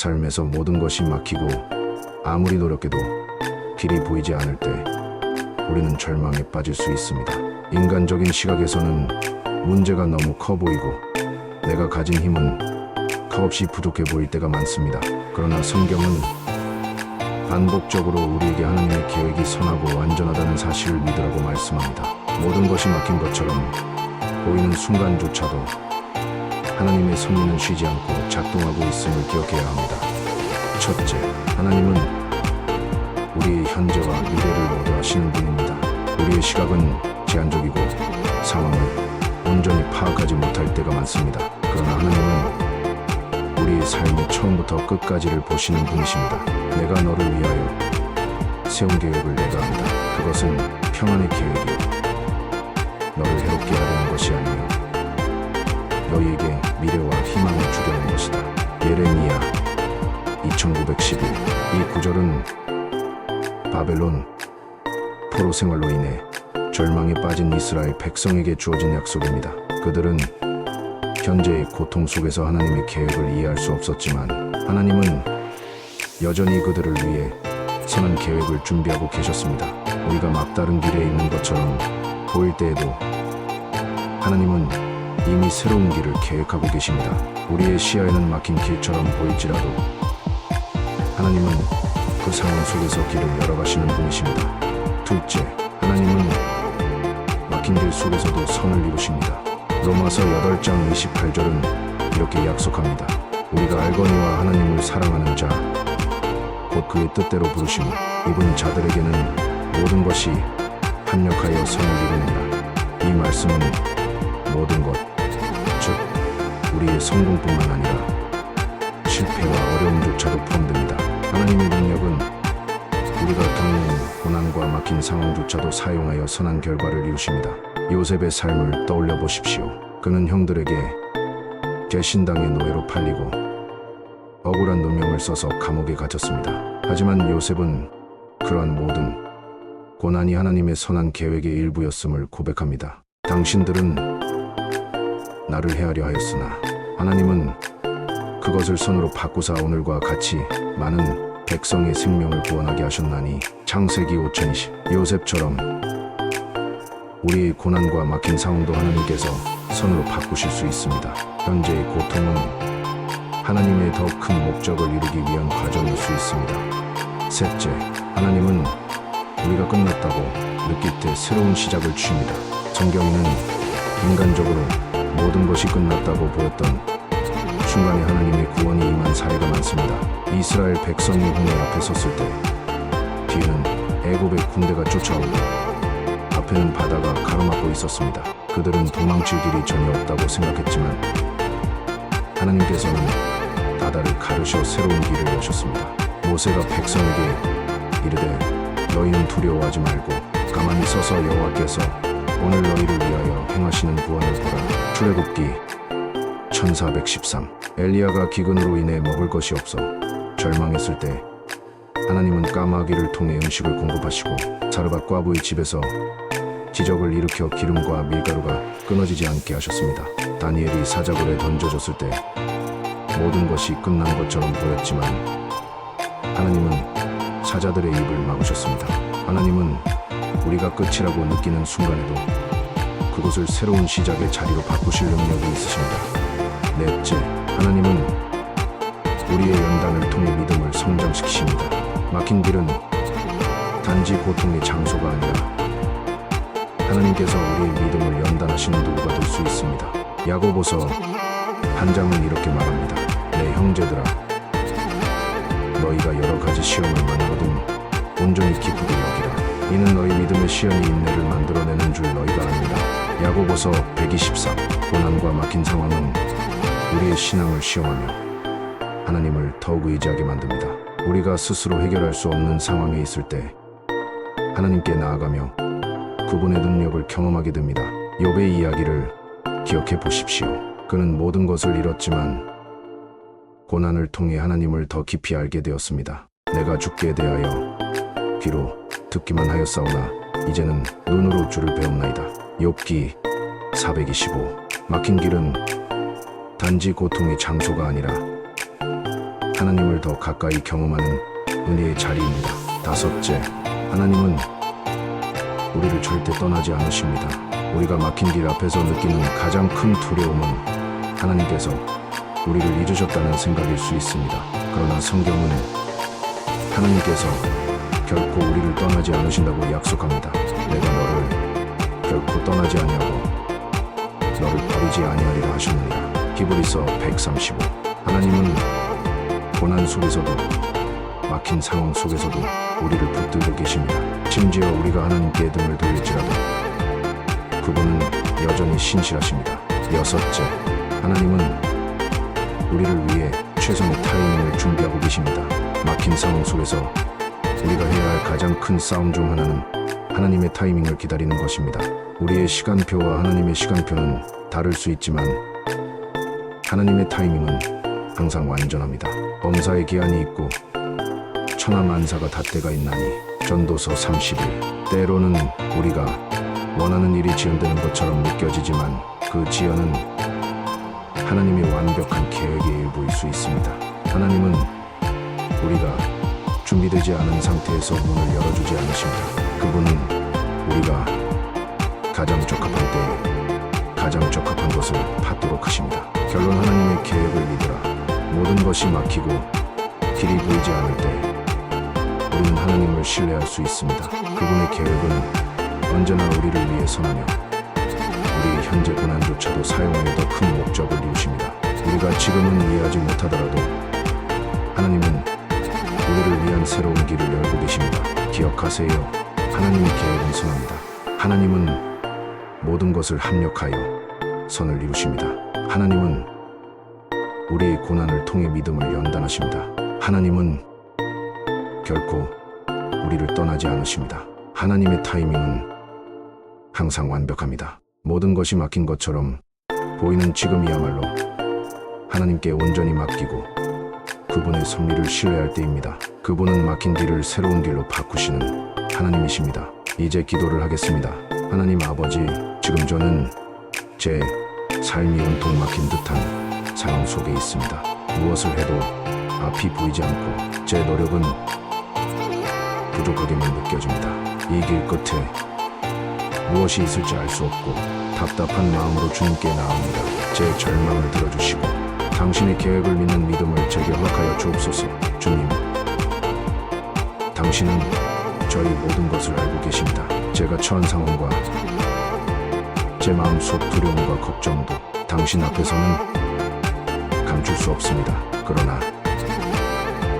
삶에서 모든 것이 막히고 아무리 노력해도 길이 보이지 않을 때 우리는 절망에 빠질 수 있습니다. 인간적인 시각에서는 문제가 너무 커 보이고 내가 가진 힘은 값없이 부족해 보일 때가 많습니다. 그러나 성경은 반복적으로 우리에게 하나님의 계획이 선하고 안전하다는 사실을 믿으라고 말씀합니다. 모든 것이 막힌 것처럼 보이는 순간조차도 하나님의 섭리는 쉬지 않고 작동하고 있음을 기억해야 합니다. 첫째, 하나님은 우리의 현재와 미래를 모두 아시는 분입니다. 우리의 시각은 제한적이고 상황을 온전히 파악하지 못할 때가 많습니다. 그러나 하나님은 우리의 삶의 처음부터 끝까지를 보시는 분이십니다. 내가 너를 위하여 세운 계획을 내가 안다. 그것은 평안의 계획이요. 너를 해롭게 하려는 것이 아니며 너희에게 미래와 희망을 주려는 것이다. 예레미야 2911. 이 구절은 바벨론 포로 생활로 인해 절망에 빠진 이스라엘 백성에게 주어진 약속입니다. 그들은 현재의 고통 속에서 하나님의 계획을 이해할 수 없었지만 하나님은 여전히 그들을 위해 선한 계획을 준비하고 계셨습니다. 우리가 막다른 길에 있는 것처럼 보일 때에도 하나님은 이미 새로운 길을 계획하고 계십니다. 우리의 시야에는 막힌 길처럼 보일지라도 하나님은 그 상황 속에서 길을 열어가시는 분이십니다. 둘째, 하나님은 막힌 길 속에서도 선을 이루십니다. 로마서 8장 28절은 이렇게 약속합니다. 우리가 알거니와 하나님을 사랑하는 자, 곧 그의 뜻대로 부르심을 입은 자들에게는 모든 것이 합력하여 선을 이루느니라. 이 말씀은 모든 것, 즉 우리의 성공뿐만 아니라 실패와 어려움조차도 포함됩니다. 하나님의 능력은 우리가 겪는 고난과 막힌 상황조차도 사용하여 선한 결과를 이루십니다. 요셉의 삶을 떠올려 보십시오. 그는 형들에게 개신당의 노예로 팔리고 억울한 누명을 써서 감옥에 갇혔습니다. 하지만 요셉은 그러한 모든 고난이 하나님의 선한 계획의 일부였음을 고백합니다. 당신들은 나를 헤아려 하였으나 하나님은 그것을 선으로 바꾸사 오늘과 같이 많은 백성의 생명을 구원하게 하셨나니 창세기 5020 요셉처럼 우리의 고난과 막힌 상황도 하나님께서 선으로 바꾸실 수 있습니다. 현재의 고통은 하나님의 더 큰 목적을 이루기 위한 과정일 수 있습니다. 셋째, 하나님은 우리가 끝났다고 느낄 때 새로운 시작을 주십니다. 성경에는 인간적으로 모든 것이 끝났다고 보였던 순간에 하나님의 구원이 임한 사례가 많습니다. 이스라엘 백성이 홍해 앞에 섰을 때 뒤에는 애굽의 군대가 쫓아오고 앞에는 바다가 가로막고 있었습니다. 그들은 도망칠 길이 전혀 없다고 생각했지만 하나님께서는 바다를 가르셔 새로운 길을 여셨습니다. 모세가 백성에게 이르되 너희는 두려워하지 말고 가만히 서서 여호와께서 오늘 너희를 위하여 행하시는 구원을 보라. 출애굽기 1413 엘리야가 기근으로 인해 먹을 것이 없어 절망했을 때 하나님은 까마귀를 통해 음식을 공급하시고 사르밧 과부의 집에서 지적을 일으켜 기름과 밀가루가 끊어지지 않게 하셨습니다. 다니엘이 사자굴에 던져졌을 때 모든 것이 끝난 것처럼 보였지만 하나님은 사자들의 입을 막으셨습니다. 하나님은 우리가 끝이라고 느끼는 순간에도 그곳을 새로운 시작의 자리로 바꾸실 능력이 있으십니다. 넷째, 하나님은 우리의 연단을 통해 믿음을 성장시키십니다. 막힌 길은 단지 고통의 장소가 아니라 하나님께서 우리의 믿음을 연단하시는 도구가 될 수 있습니다. 야고보서 한 장은 이렇게 말합니다. 내 형제들아, 너희가 여러 가지 시험을 만나거든 온전히 기쁘게 여기라. 이는 너희 믿음의 시험이 인내를 만들어내는 줄 너희가 압니다. 야고보서 124 고난과 막힌 상황은 우리의 신앙을 시험하며 하나님을 더욱 의지하게 만듭니다. 우리가 스스로 해결할 수 없는 상황에 있을 때 하나님께 나아가며 그분의 능력을 경험하게 됩니다. 욥의 이야기를 기억해 보십시오. 그는 모든 것을 잃었지만 고난을 통해 하나님을 더 깊이 알게 되었습니다. 내가 죽게 대하여 귀로 듣기만 하였사오나 이제는 눈으로 주를 배웠나이다. 욥기 425 막힌 길은 단지 고통의 장소가 아니라 하나님을 더 가까이 경험하는 은혜의 자리입니다. 다섯째, 하나님은 우리를 절대 떠나지 않으십니다. 우리가 막힌 길 앞에서 느끼는 가장 큰 두려움은 하나님께서 우리를 잊으셨다는 생각일 수 있습니다. 그러나 성경은 하나님께서 결코 우리를 떠나지 않으신다고 약속합니다. 내가 너를 결코 떠나지 아니하고 너를 버리지 아니하리라 하셨느니라. 히브리서 135. 하나님은 고난 속에서도 막힌 상황 속에서도 우리를 붙들고 계십니다. 심지어 우리가 하나님께 등을 돌릴지라도 그분은 여전히 신실하십니다. 여섯째, 하나님은 우리를 위해 최선의 타이밍을 준비하고 계십니다. 막힌 상황 속에서 우리가 해야 할 가장 큰 싸움 중 하나는 하나님의 타이밍을 기다리는 것입니다. 우리의 시간표와 하나님의 시간표는 다를 수 있지만 하나님의 타이밍은 항상 완전합니다. 범사의 기한이 있고 천하만사가 닷대가 있나니 전도서 31 때로는 우리가 원하는 일이 지연되는 것처럼 느껴지지만 그 지연은 하나님의 완벽한 계획의 일부일 수 있습니다. 하나님은 우리가 준비되지 않은 상태에서 문을 열어주지 않으십니다. 그분은 우리가 가장 적합한 때에 가장 적합한 것을 받도록 하십니다. 결론 하나님의 계획을 믿으라. 모든 것이 막히고 길이 보이지 않을 때 우리는 하나님을 신뢰할 수 있습니다. 그분의 계획은 언제나 우리를 위해 선하며 우리 현재 고난조차도 사용하여 더 큰 목적을 이루십니다. 우리가 지금은 이해하지 못하더라도 하나님은 우리를 위한 새로운 길을 열고 계십니다. 기억하세요. 하나님의 계획은 선합니다. 하나님은 모든 것을 합력하여 선을 이루십니다. 하나님은 우리의 고난을 통해 믿음을 연단하십니다. 하나님은 결코 우리를 떠나지 않으십니다. 하나님의 타이밍은 항상 완벽합니다. 모든 것이 막힌 것처럼 보이는 지금이야말로 하나님께 온전히 맡기고 그분의 섭리를 신뢰할 때입니다. 그분은 막힌 길을 새로운 길로 바꾸시는 하나님이십니다. 이제 기도를 하겠습니다. 하나님 아버지, 지금 저는 제 삶이 온통 막힌 듯한 상황 속에 있습니다. 무엇을 해도 앞이 보이지 않고 제 노력은 부족하게만 느껴집니다. 이 길 끝에 무엇이 있을지 알 수 없고 답답한 마음으로 주님께 나옵니다. 제 절망을 들어주시고 당신의 계획을 믿는 믿음을 제게 허락하여 주옵소서. 주님, 당신은 저희 모든 것을 알고 계십니다. 제가 처한 상황과 제 마음속 두려움과 걱정도 당신 앞에서는 감출 수 없습니다. 그러나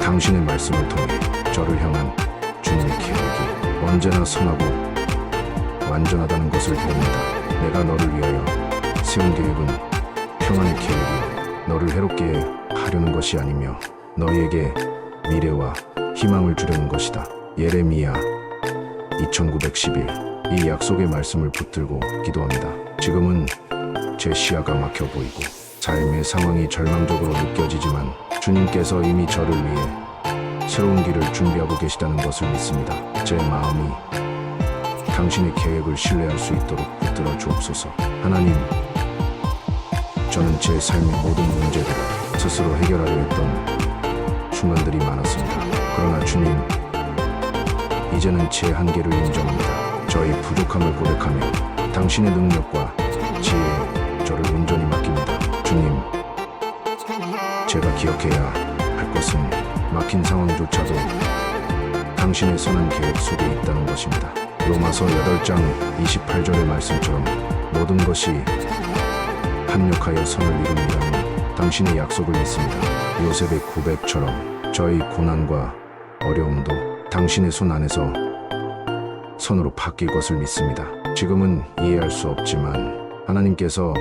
당신의 말씀을 통해 저를 향한 주님의 계획이 언제나 선하고 완전하다는 것을 배웁니다. 내가 너를 위하여 세운 계획은 평안의 계획이요 너를 해롭게 하려는 것이 아니며 너희에게 미래와 희망을 주려는 것이다. 예레미야 2911. 이 약속의 말씀을 붙들고 기도합니다. 지금은 제 시야가 막혀 보이고 삶의 상황이 절망적으로 느껴지지만 주님께서 이미 저를 위해 새로운 길을 준비하고 계시다는 것을 믿습니다. 제 마음이 당신의 계획을 신뢰할 수 있도록 붙들어 주옵소서. 하나님, 저는 제 삶의 모든 문제들을 스스로 해결하려 했던 순간들이 많았습니다. 그러나 주님, 이제는 제 한계를 인정합니다. 저희 부족함을 고백하며 당신의 능력과 지혜에 저를 온전히 맡깁니다. 주님, 제가 기억해야 할 것은 막힌 상황조차도 당신의 선한 계획 속에 있다는 것입니다. 로마서 8장 28절의 말씀처럼 모든 것이 합력하여 선을 이룹니다는 당신의 약속을 믿습니다. 요셉의 고백처럼 저희 고난과 어려움도 당신의 손 안에서 선으로 바뀔 것을 믿습니다. 지금은 이해할 수 없지만 하나님께서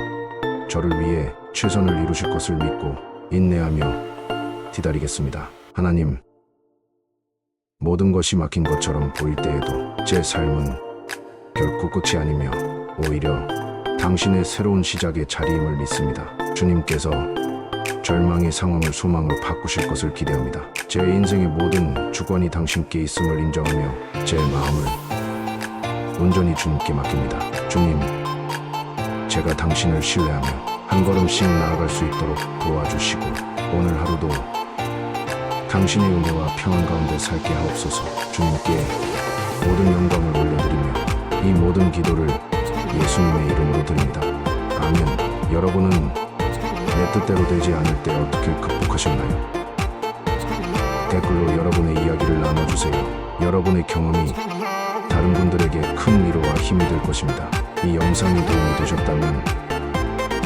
저를 위해 최선을 이루실 것을 믿고 인내하며 기다리겠습니다. 하나님, 모든 것이 막힌 것처럼 보일 때에도 제 삶은 결코 끝이 아니며 오히려 당신의 새로운 시작의 자리임을 믿습니다. 주님께서 절망의 상황을 소망으로 바꾸실 것을 기대합니다. 제 인생의 모든 주권이 당신께 있음을 인정하며 제 마음을 온전히 주님께 맡깁니다. 주님, 제가 당신을 신뢰하며 한 걸음씩 나아갈 수 있도록 도와주시고 오늘 하루도 당신의 은혜와 평안 가운데 살게 하옵소서 주님께 모든 영광을 올려드리며 이 모든 기도를 예수님의 이름으로 드립니다. 아멘. 여러분은 내 뜻대로 되지 않을 때 어떻게 극복하셨나요? 댓글로 여러분의 이야기를 나눠주세요. 여러분의 경험이 다른 분들에게 큰 위로와 힘이 될 것입니다. 이 영상이 도움이 되셨다면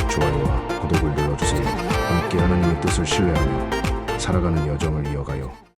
좋아요와 구독을 눌러주세요. 함께 하나님의 뜻을 신뢰하며 살아가는 여정을 이어가요.